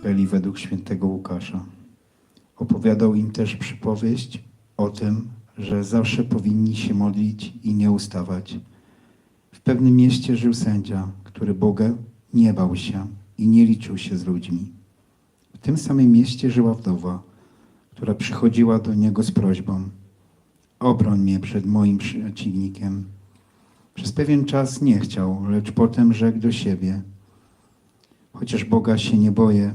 Ewangelii według świętego Łukasza. Opowiadał im też przypowieść o tym, że zawsze powinni się modlić i nie ustawać. W pewnym mieście żył sędzia, który Boga nie bał się i nie liczył się z ludźmi. W tym samym mieście żyła wdowa, która przychodziła do niego z prośbą: Obroń mnie przed moim przeciwnikiem. Przez pewien czas nie chciał, lecz potem rzekł do siebie: Chociaż Boga się nie boję,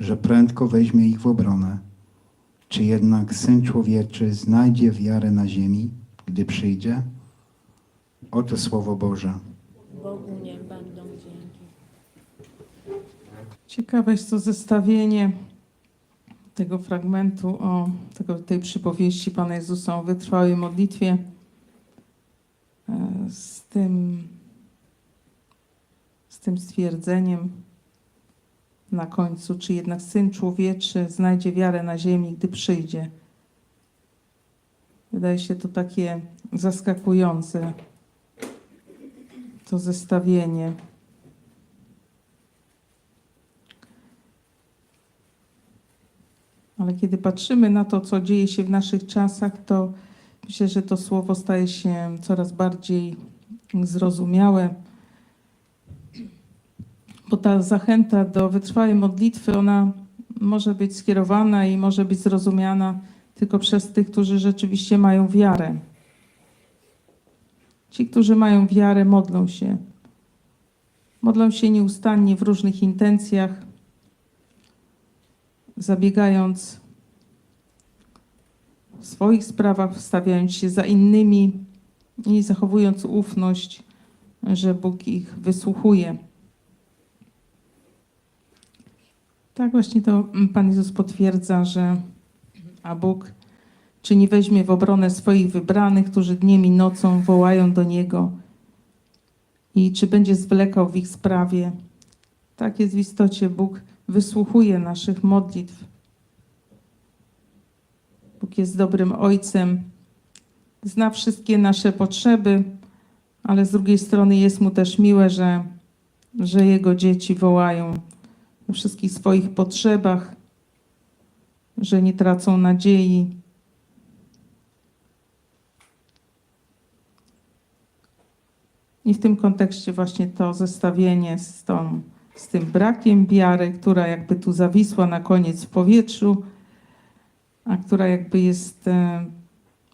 że prędko weźmie ich w obronę. Czy jednak Syn Człowieczy znajdzie wiarę na ziemi, gdy przyjdzie? Oto Słowo Boże. Bogu niech będą dzięki. Ciekawe jest to zestawienie tego fragmentu o tego, tej przypowieści Pana Jezusa o wytrwałej modlitwie e, z tym, z tym stwierdzeniem na końcu, czy jednak Syn Człowieczy znajdzie wiarę na ziemi, gdy przyjdzie. Wydaje się to takie zaskakujące, to zestawienie. Ale kiedy patrzymy na to, co dzieje się w naszych czasach, to myślę, że to słowo staje się coraz bardziej zrozumiałe. Ta zachęta do wytrwałej modlitwy, ona może być skierowana i może być zrozumiana tylko przez tych, którzy rzeczywiście mają wiarę. Ci, którzy mają wiarę, modlą się. Modlą się nieustannie w różnych intencjach, zabiegając w swoich sprawach, wstawiając się za innymi i zachowując ufność, że Bóg ich wysłuchuje. Tak właśnie to Pan Jezus potwierdza, że a Bóg czy nie weźmie w obronę swoich wybranych, którzy dniem i nocą wołają do Niego i czy będzie zwlekał w ich sprawie. Tak jest w istocie Bóg wysłuchuje naszych modlitw. Bóg jest dobrym Ojcem, zna wszystkie nasze potrzeby, ale z drugiej strony jest Mu też miłe, że, że Jego dzieci wołają wszystkich swoich potrzebach, że nie tracą nadziei. I w tym kontekście właśnie to zestawienie z tą z tym brakiem wiary, która jakby tu zawisła na koniec w powietrzu, a która jakby jest, e,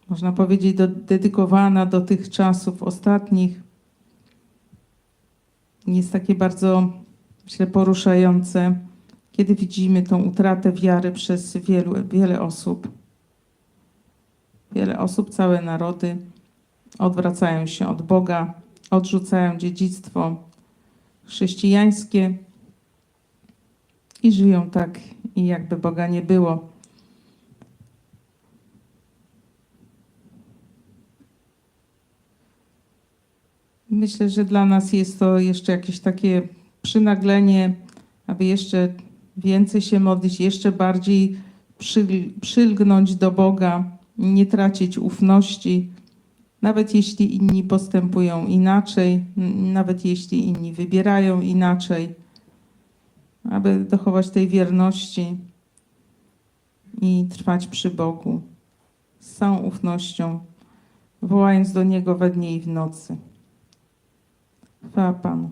można powiedzieć, do, dedykowana do tych czasów ostatnich. Jest takie bardzo, myślę, poruszające, kiedy widzimy tą utratę wiary przez wielu, wiele osób. Wiele osób, całe narody odwracają się od Boga, odrzucają dziedzictwo chrześcijańskie i żyją tak, i jakby Boga nie było. Myślę, że dla nas jest to jeszcze jakieś takie przynaglenie, aby jeszcze więcej się modlić, jeszcze bardziej przyl- przylgnąć do Boga, nie tracić ufności, nawet jeśli inni postępują inaczej, nawet jeśli inni wybierają inaczej, aby dochować tej wierności i trwać przy Bogu z całą ufnością, wołając do Niego we dnie i w nocy. Chwała Panu.